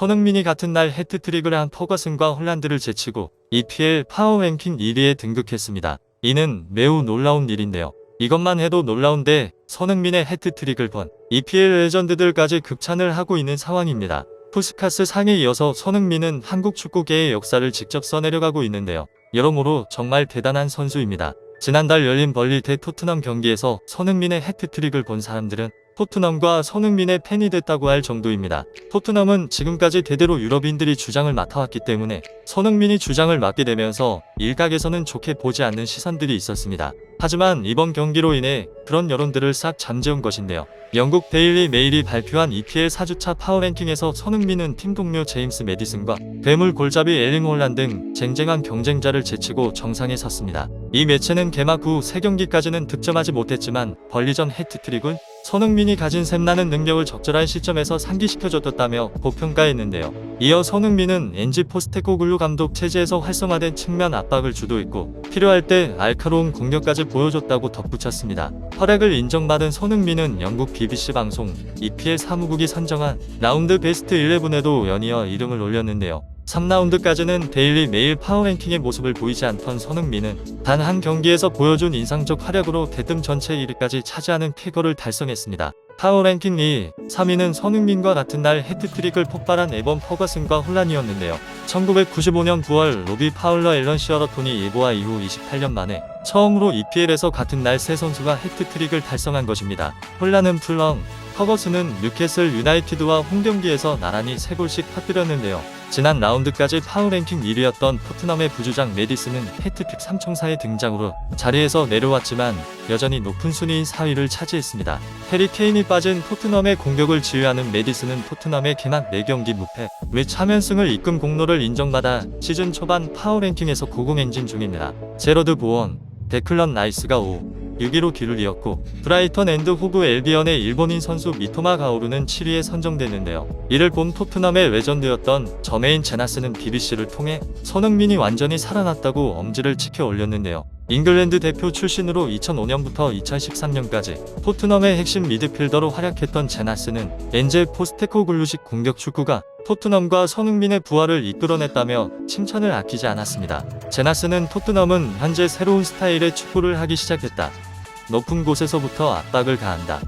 손흥민이 같은 날 해트트릭을 한 퍼거슨과 홀란드를 제치고 EPL 파워랭킹 1위에 등극했습니다. 이는 매우 놀라운 일인데요. 이것만 해도 놀라운데 손흥민의 해트트릭을 본 EPL 레전드들까지 극찬을 하고 있는 상황입니다. 푸스카스 상에 이어서 손흥민은 한국 축구계의 역사를 직접 써내려가고 있는데요. 여러모로 정말 대단한 선수입니다. 지난달 열린 벌리 대 토트넘 경기에서 손흥민의 해트트릭을 본 사람들은 토트넘과 손흥민의 팬이 됐다고 할 정도입니다. 토트넘은 지금까지 대대로 유럽인들이 주장을 맡아왔기 때문에 손흥민이 주장을 맡게 되면서 일각에서는 좋게 보지 않는 시선들이 있었습니다. 하지만 이번 경기로 인해 그런 여론들을 싹 잠재운 것인데요. 영국 데일리 메일이 발표한 EPL 4주차 파워랭킹에서 손흥민은 팀 동료 제임스 메디슨과 괴물 골잡이 엘링 홀란 등 쟁쟁한 경쟁자를 제치고 정상에 섰습니다. 이 매체는 개막 후 3경기까지는 득점하지 못했지만 벌리전 해트트릭은 손흥민이 가진 샘나는 능력을 적절한 시점에서 상기시켜줬다며 고평가했는데요. 이어 손흥민은 엔지 포스테코글루 감독 체제에서 활성화된 측면 압박을 주도했고 필요할 때 알카로운 공격까지 보여줬다고 덧붙였습니다. 활약을 인정받은 손흥민은 영국 BBC 방송 EPL 사무국이 선정한 라운드 베스트 11에도 연이어 이름을 올렸는데요. 3라운드까지는 데일리 메일 파워랭킹의 모습을 보이지 않던 손흥민은 단 한 경기에서 보여준 인상적 활약으로 대뜸 전체 1위까지 차지하는 쾌거를 달성했습니다. 파워랭킹 2, 3위는 손흥민과 같은 날 해트트릭을 폭발한 에번 퍼거슨과 혼란이었는데요. 1995년 9월 로비 파울러 앨런 시어러톤이 예보와 이후 28년 만에 처음으로 EPL에서 같은 날 세 선수가 해트트릭을 달성한 것입니다. 혼란은 풀렁, 퍼거슨은 뉴캐슬 유나이티드와 홈 경기에서 나란히 3골씩 터뜨렸는데요. 지난 라운드까지 파워랭킹 1위였던 토트넘의 부주장 메디슨은 해트트릭 3총사의 등장으로 자리에서 내려왔지만 여전히 높은 순위인 4위를 차지했습니다. 해리 케인이 빠진 토트넘의 공격을 지휘하는 메디슨은 토트넘의 개막 4경기 무패, 외 3연승을 이끈 공로를 인정받아 시즌 초반 파워랭킹에서 고공행진 중입니다. 제러드 보원, 데클런 라이스가 5, 6위로 뒤를 이었고 브라이턴 앤드 호브 엘비언의 일본인 선수 미토마 가오루는 7위에 선정됐는데요. 이를 본 토트넘의 레전드였던 저메인 제나스는 BBC를 통해 손흥민이 완전히 살아났다고 엄지를 치켜 올렸는데요. 잉글랜드 대표 출신으로 2005년부터 2013년까지 토트넘의 핵심 미드필더로 활약했던 제나스는 엔제 포스테코글루식 공격 축구가 토트넘과 손흥민의 부활을 이끌어냈다며 칭찬을 아끼지 않았습니다. 제나스는 토트넘은 현재 새로운 스타일의 축구를 하기 시작했다. 높은 곳에서부터 압박을 가한다.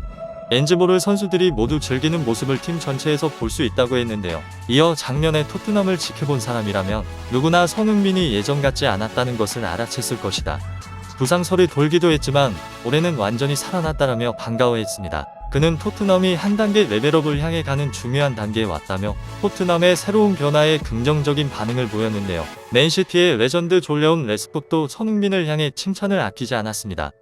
엔즈모를 선수들이 모두 즐기는 모습을 팀 전체에서 볼 수 있다고 했는데요. 이어 작년에 토트넘을 지켜본 사람이라면 누구나 손흥민이 예전 같지 않았다는 것을 알아챘을 것이다. 부상설이 돌기도 했지만 올해는 완전히 살아났다라며 반가워했습니다. 그는 토트넘이 한 단계 레벨업을 향해 가는 중요한 단계에 왔다며 토트넘의 새로운 변화에 긍정적인 반응을 보였는데요. 맨시티의 레전드 졸레온 레스포도 손흥민을 향해 칭찬을 아끼지 않았습니다.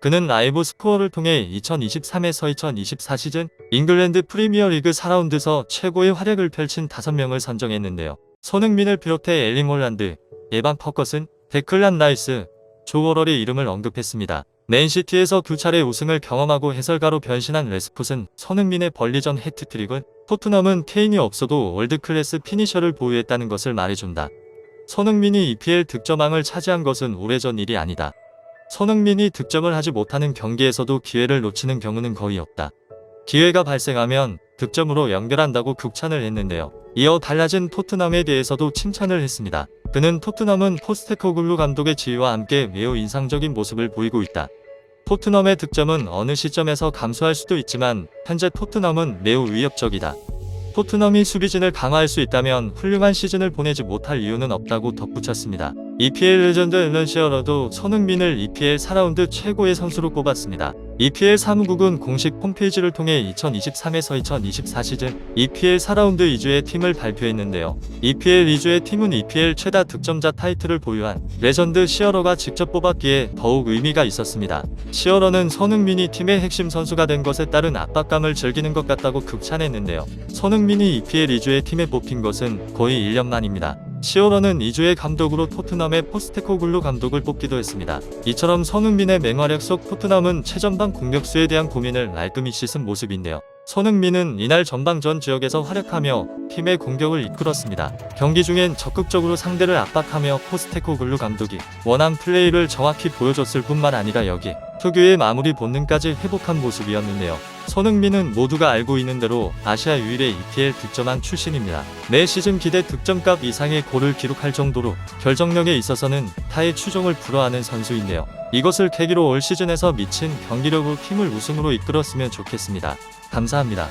그는 라이브 스코어를 통해 2023에서 2024 시즌 잉글랜드 프리미어리그 4라운드서 최고의 활약을 펼친 5명을 선정했는데요. 손흥민을 비롯해 엘링 홀란드, 에반 퍼커슨, 데클란 라이스, 조워럴의 이름을 언급했습니다. 맨시티에서 두 차례 우승을 경험하고 해설가로 변신한 레스풋은 손흥민의 벌리전 해트트릭은 토트넘은 케인이 없어도 월드클래스 피니셔를 보유했다는 것을 말해준다. 손흥민이 EPL 득점왕을 차지한 것은 오래전 일이 아니다. 손흥민이 득점을 하지 못하는 경기에서도 기회를 놓치는 경우는 거의 없다. 기회가 발생하면 득점으로 연결한다고 극찬을 했는데요. 이어 달라진 토트넘에 대해서도 칭찬을 했습니다. 그는 토트넘은 포스테코글루 감독의 지휘와 함께 매우 인상적인 모습을 보이고 있다. 토트넘의 득점은 어느 시점에서 감소할 수도 있지만 현재 토트넘은 매우 위협적이다. 토트넘이 수비진을 강화할 수 있다면 훌륭한 시즌을 보내지 못할 이유는 없다고 덧붙였습니다. EPL 레전드 앨런 시어러도 손흥민을 EPL 4라운드 최고의 선수로 꼽았습니다. EPL 사무국은 공식 홈페이지를 통해 2023에서 2024 시즌 EPL 4라운드 2주의 팀을 발표했는데요. EPL 2주의 팀은 EPL 최다 득점자 타이틀을 보유한 레전드 시어러가 직접 뽑았기에 더욱 의미가 있었습니다. 시어러는 손흥민이 팀의 핵심 선수가 된 것에 따른 압박감을 즐기는 것 같다고 극찬했는데요. 손흥민이 EPL 2주의 팀에 뽑힌 것은 거의 1년 만입니다. 시어러는 2주의 감독으로 토트넘의 포스테코글루 감독을 뽑기도 했습니다. 이처럼 손흥민의 맹활약 속 토트넘은 최전방 공격수에 대한 고민을 말끔히 씻은 모습인데요. 손흥민은 이날 전방전 지역에서 활약하며 팀의 공격을 이끌었습니다. 경기 중엔 적극적으로 상대를 압박하며 포스테코글루 감독이 원한 플레이를 정확히 보여줬을 뿐만 아니라 여기 특유의 마무리 본능까지 회복한 모습이었는데요. 손흥민은 모두가 알고 있는 대로 아시아 유일의 EPL 득점왕 출신입니다. 매 시즌 기대 득점값 이상의 골을 기록할 정도로 결정력에 있어서는 타의 추종을 불허하는 선수인데요. 이것을 계기로 올 시즌에서 미친 경기력으로 팀을 우승으로 이끌었으면 좋겠습니다. 감사합니다.